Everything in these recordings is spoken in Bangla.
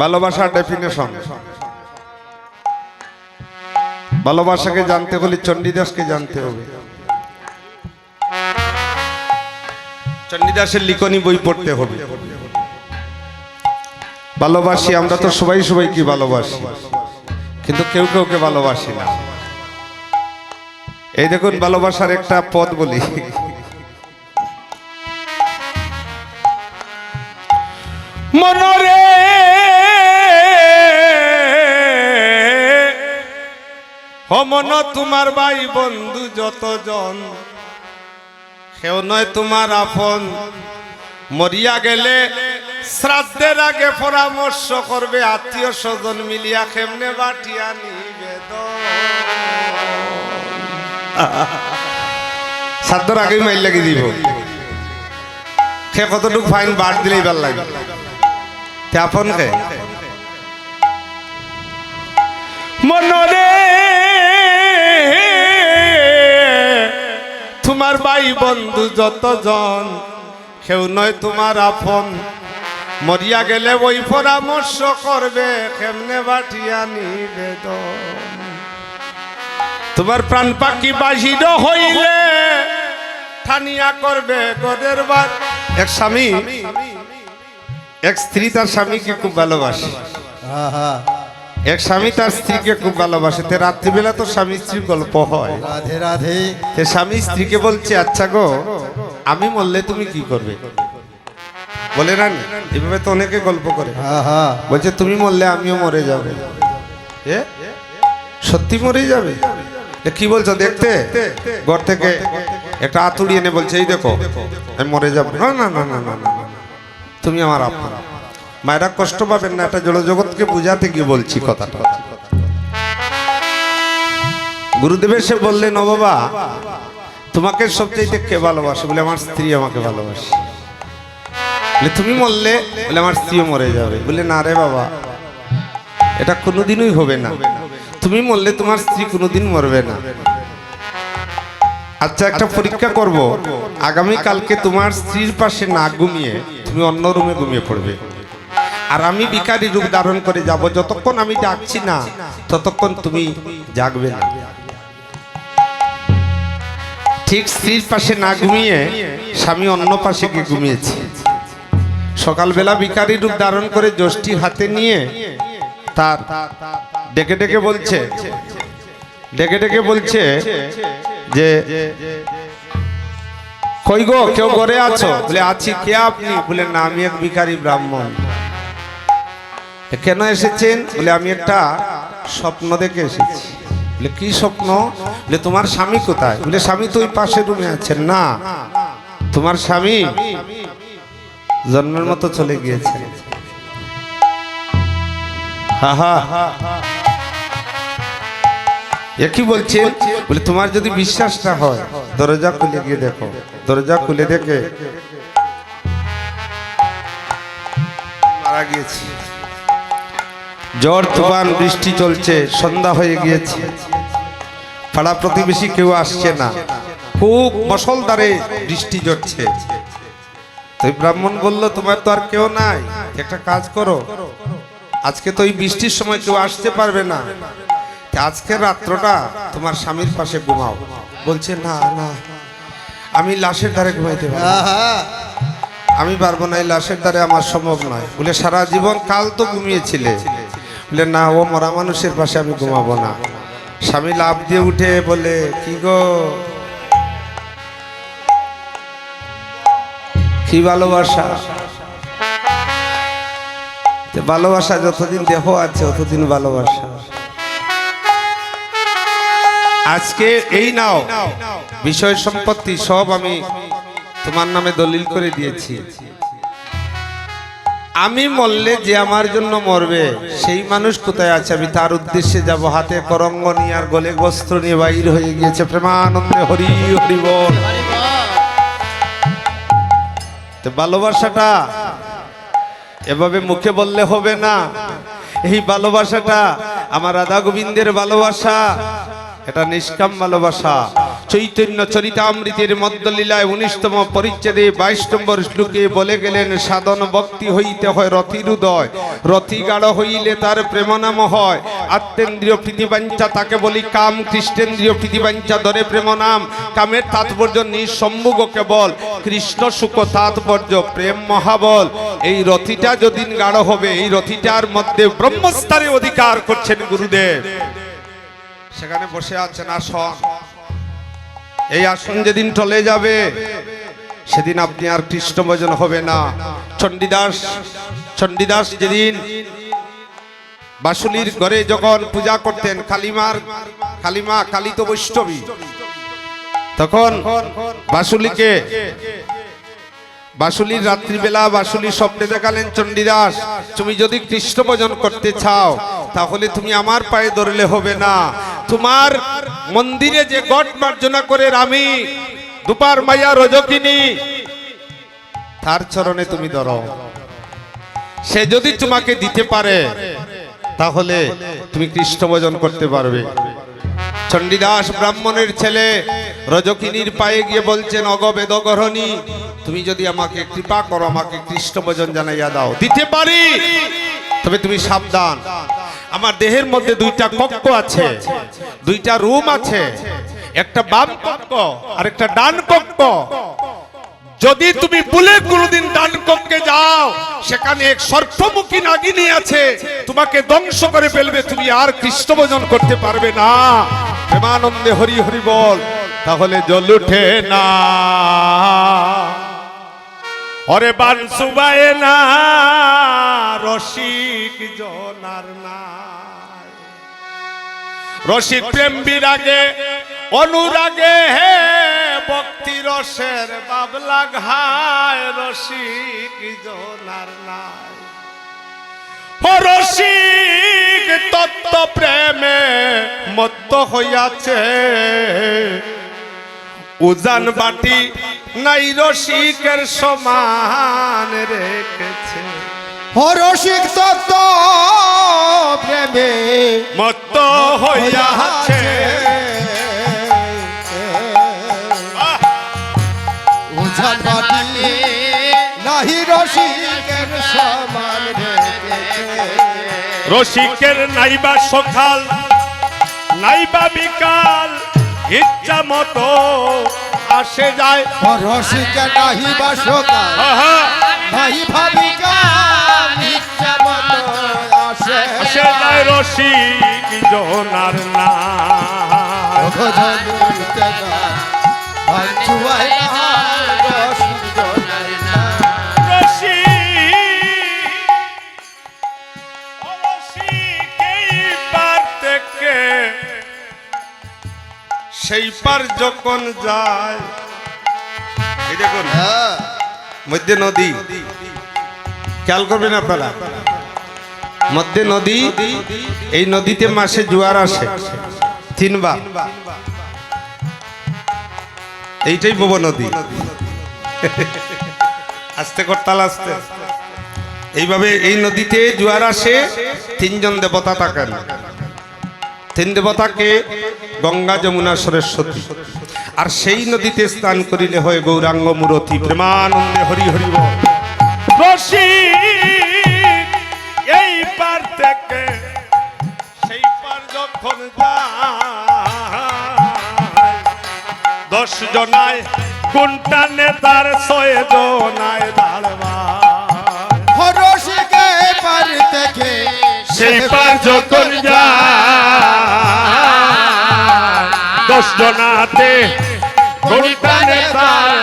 ভালোবাসার ডেফিনেশন ভালোবাসাকে জানতে হলে চণ্ডীদাসকে জানতে হবে। চণ্ডীদাসের লিখনি বই পড়তে হবে। ভালোবাসি, আমরা তো সবাই সবাইকে ভালোবাসি। কিন্তু কেউ কেউকে ভালোবাসি না। এই দেখুন, ভালোবাসার একটা পদ বলি। মনরে মন তোমার ভাই বন্ধু যতজন কেউ নয় তোমার আপন। মরিয়া গেলে শ্রাদ্ধের আগে পরামর্শ করবে, আত্মীয় স্বজন মিলিয়া কেমনে বাটিয়া নিবেদন শ্রাদ্ধের আগেই মাইল লাগি দিব। সে কতটুকু ফাইন বাদ দিলেই ভালো লাগে। আপন মনরে তোমার ভাই বন্ধু যতজন কেউ নয় তোমার আপন। মরিয়া গেলে ওই পরামর্শ করবে, কেমনে বাটিয়া নিবেদন তোমার প্রাণ পাখি বাহির হইলে থানিয়া করবে গদের বার। এক স্বামী, এক স্ত্রী তার স্বামীকে খুব ভালোবাসে। আহা। এক স্বামী তার স্ত্রীকে খুব ভালোবাসে তে রাত্রিবেলা তো স্বামী স্ত্রীর গল্প হয় রাধে রাধে তে স্বামী স্ত্রীকে বলছে আচ্ছা গো আমি মরলে তুমি কি করবে বলে রানি এভাবে তো অনেকে গল্প করে বলছে তুমি মরলে আমিও মরে যাবে সত্যি মরে যাবে কি বলছো দেখতে ঘর থেকে একটা আতুড়ি এনে বলছে এই দেখো আমি মরে যাব না না না না না না না। তুমি আমার আপন মায়েরা কষ্ট পাবেন না একটা জড়জগৎকে বুঝাতে গিয়ে বলছি কথাটা। গুরুদেব এসে বললেন, ও বাবা, তোমাকে সবচাইতে কে ভালোবাসে? বলে, আমার স্ত্রী আমাকে ভালোবাসে। বলে, তুমি মরলে? বলে, আমার স্ত্রীও মরে যাবে। বলে, না রে বাবা, এটা কোনোদিনই হবে না। তুমি মরলে তোমার স্ত্রী কোনোদিন মরবে না। আচ্ছা একটা পরীক্ষা করব। আগামী কালকে তোমার স্ত্রীর পাশে না ঘুমিয়ে তুমি অন্য রুমে ঘুমিয়ে পড়বে। আর আমি বিকারী রূপ ধারণ করে যাব। যতক্ষণ আমি ডাকছি না, ততক্ষণ তুমি জাগবে না। ঠিক স্ত্রীর পাশে না ঘুমিয়ে স্বামী অন্য পাশে গিয়ে ঘুমিয়েছে। সকালবেলা ভিখারি রূপ ধারণ করে যষ্টি হাতে নিয়ে তার ডেকে ডেকে বলছে, ডেকে ডেকে বলছে যে, কই গো, কেউ ঘরে আছো? বলে, আছি। কে আপনি? বলে, না, আমি এক ভিখারি ব্রাহ্মণ। কেন এসেছেন? বলে, আমি একটা স্বপ্ন দেখে এসেছি। বলে, কি স্বপ্ন? বলে, তোমার স্বামী কোথায়? বলে, স্বামী তো ওই পাশের রুমে আছেন। না। তোমার স্বামী? জন্মের মতো চলে গিয়েছে। কি বলছে? বলে, তোমার যদি বিশ্বাস না হয়, দরজা খুলে গিয়ে দেখো। দরজা খুলে দেখে মারা গিয়েছে। ঝড় তুফান বৃষ্টি চলছে সন্ধ্যা হয়ে গিয়েছে। পাড়া প্রতিবেশী কেউ আসছে না। খুব মশলদারে বৃষ্টি ঝরছে। তো ব্রাহ্মণ বলল তোমার তো আর কেউ নাই একটা কাজ করো। আজকে তো এই বৃষ্টির সময় কেউ আসতে পারবে না। আজকের রাত্রটা তোমার স্বামীর পাশে ঘুমাও। বলছে না না আমি লাশের ধারে ঘুমাইতে আমি পারব না এই লাশের ধারে আমার সম্ভব নয়। বলে সারা জীবন কাল তো ঘুমিয়েছিলে। বলে, না ও মরা মানুষের পাশে আমি ঘুমাবো না। স্বামী লাভ দিয়ে উঠে বলে, কি গো? কি ভালোবাসা? ভালোবাসা যতদিন দেহ আছে ততদিন ভালোবাসা। আজকে এই নাও, বিষয় সম্পত্তি সব আমি তোমার নামে দলিল করে দিয়েছি। আমি মরলে যে আমার জন্য মরবে, সেই মানুষ কোথায় আছে? আমি তার উদ্দেশ্যে যাব হাতে করঙ্গ নিয়ে আর গলে বস্ত্র নিয়ে বাইর হয়ে গিয়েছে। প্রেমানন্দে হরি হরি বল। তো ভালোবাসাটা এভাবে মুখে বললে হবে না। এই ভালোবাসাটা আমার রাধা গোবিন্দের ভালোবাসা, এটা নিষ্কাম ভালোবাসা। চৈতন্য চরিতামৃতের মধ্যলীলায় উনিশতম পরিচ্ছেদে বাইশ নম্বর শ্লোকে বলে গেলেন, সাধন ভক্তি হইতে হয় রথির উদয় রথি গাঢ় হইলে তার প্রেমনাম হয়। আত্মেন্দ্রীয় প্রীতিবাঞ্চা তাকে বলি কাম খ্রিস্টেন্দ্রীয় প্রীতিবাঞ্চা ধরে প্রেম নাম কামের তাৎপর্য নিঃসম্মুখ কেবল। কৃষ্ণ সুখ তাৎপর্য প্রেম মহাবল। এই রথিটা যদিন গাঢ় হবে, এই রথিটার মধ্যে ব্রহ্মস্থানে অধিকার করছেন গুরুদেব। সেখানে বসে আছেন আসন। এই আসন যেদিন টলে যাবে, সেদিন আপনি আর কৃষ্ণ ভজন হবে না। চণ্ডীদাস চণ্ডীদাস যেদিন বাসুলির ঘরে যখন পূজা করতেন, কালিমার, কালিমা কালিত বৈষ্ণবী, তখন বাসুলিকে, বাসুলির রাত্রিবেলা বাসুলি স্বপ্নে দেখালেন, চণ্ডীদাস, তুমি যদি কৃষ্ণ ভজন করতে চাও, তাহলে তুমি আমার পায়ে ধরলে হবে না। তোমার মন্দিরে যে গট মার্জনা করে রামি, দুপার মাইয়া রজকিনী, তার চরণে তুমি ধরো। সে যদি তোমাকে দিতে পারে, তাহলে তুমি কৃষ্ণ ভজন করতে পারবে। চণ্ডীদাস ব্রাহ্মণের ছেলে রজকিনীর পায়ে গিয়ে বলছেন অগবেদ গরহণী তুমি যদি আমাকে কৃপা করো, আমাকে কৃষ্ণ ভজন জানাইয়া দাও। দিতে পারি, তবে তুমি সাবধান। আমার দেহের মধ্যে দুইটা কক্ষ আছে, দুইটা রুম আছে, একটা বাম কক্ষ আর একটা ডান কক্ষ। যদি তুমি ভুলে কোনোদিন ডান কক্ষে যাও, সেখানে এক সর্পমুখী নাগিনী আছে, তোমাকে ধ্বংস করে ফেলবে, তুমি আর কৃষ্ণ ভজন করতে পারবে না। প্রেমানন্দে হরি হরি বল, তাহলে জল উঠে না। অরে বানসুবায় না রসিক জনার নাই। রসিক প্রেম বিরাগে, অনুরাগে, হে ভক্তি রসের বাবলা ঘায় রসিক জনার ও রসিক তত্ত্ব প্রেমে মত্ত হইয়াছে উজান বাটি নাই রসিকের সমান রেখেছে। হরসিক তত্ত্ব প্রেমে মত্ত হইয়াছে! উজান বাটি নাহি রসিকের সমান রসিকের নাইবা সকাল নাইবা বিকাল ইচ্ছা মতো আসে যায়। হরসিক নাহি আহা, নাহি ভাবিকা ইচ্ছা মতো আসে আসে যায় রসিক জোনার না। ভজন না ভাঞ্চুয়াই না রসিক সেই পার যখন যায়। এই দেখুন হ্যাঁ। মধ্যে নদী। খেয়াল করবেন আপনারা। মধ্যে নদী এই নদীতে মাসে জোয়ার আসে। তিনবার। এইটাই বব নদী। আস্তে করতাল আস্তে। এইভাবে এই নদীতে জোয়ার আসে তিনজন দেবতা থাকেন। তিন দেবতাকে গঙ্গা যমুনা সরস্বতী আর সেই নদীতে স্নান করিলে হয় গৌরাঙ্গ মূরতি প্রেমানন্দে হরি হরি। এই পার থেকে, সেই পার যখন দশ জনায় কোনটা নেতার ছয় জনাতে কোনটা নেতার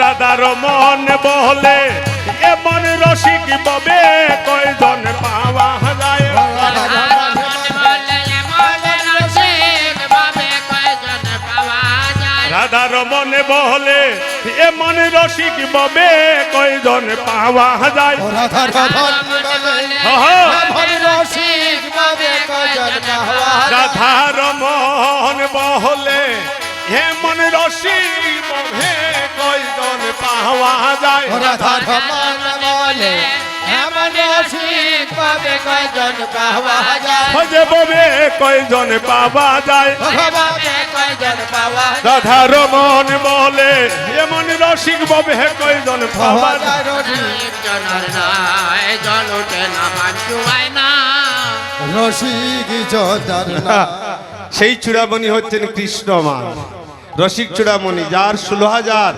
রাধার মন বলে এমন রসিক ববে কয়জন পাওয়া যায়? রাধার মনে বলে এমন রসিক ববে কয়জন পাওয়া যায়? রাধার মন বহলে কয়জন পাওয়া যায়? এমন রসিক পাবে কয়জন পাওয়া যায়? খোঁজে ববে কয়জন পাওয়া যায়? কয়জন পাওয়া যায়? রাধা রমন বলে এমন রসিক ববে কয়জন পাওয়া যায়? রসিক না। সেই চূড়ামণি হচ্ছেন কৃষ্ণমান রসিক চূড়ামণি, যার ষোলো হাজার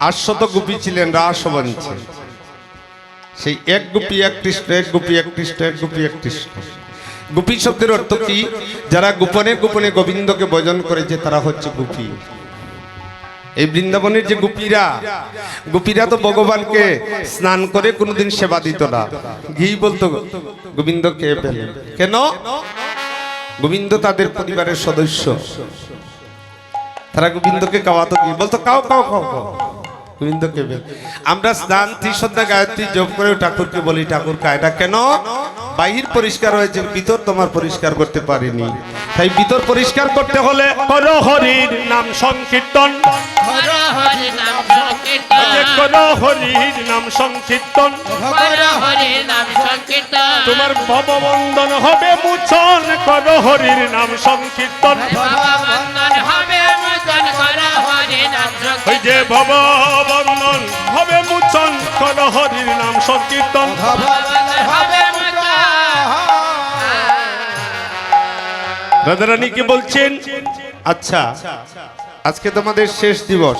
আটশত গুপি ছিলেন রাসমঞ্চে সেই এক গুপি, এক কৃষ্ণ, এক গুপি, এক কৃষ্ণ, এক গুপি, এক কৃষ্ণ। গোপী শব্দের অর্থ কি? যারা গোপনে গোপনে গোবিন্দকে ভজন করেছে, তারা হচ্ছে গোপী। এই বৃন্দাবনের যে গোপীরা গোপীরা তো ভগবানকে স্নান করে কোনোদিন সেবা দিত না। ঘি বলতো, গোবিন্দ কে পেলে কেন? গোবিন্দ তাদের পরিবারের সদস্য। তারা গোবিন্দকে খাওয়াতো কি? বলতো কাও কাও খাও গোবিন্দকে পেলে আমরা স্নান, ত্রিসন্ধ্যা গায়ত্রী জপ করে ঠাকুরকে বলি, ঠাকুর এটা কেন? বাহির পরিষ্কার হয়েছে, ভিতর তোমার পরিষ্কার করতে পারিনি। তাই ভিতর পরিষ্কার করতে হলে কর হরির নাম সংকীর্তন। হর হরি নাম সংকীর্তন। কর হরির নাম সংকীর্তন। হর হরি নাম সংকীর্তন। তোমার ভববন্দন হবে মুচন কর হরির নাম সংকীর্তন। বাবা বন্দন হবে মুচন কর হরি নাম ওই যে ভববন্দন হবে মুচন কর হরির নাম সংকীর্তন। রাধারানী কি বলছেন? আচ্ছা। আজকে তোমাদের শেষ দিবস।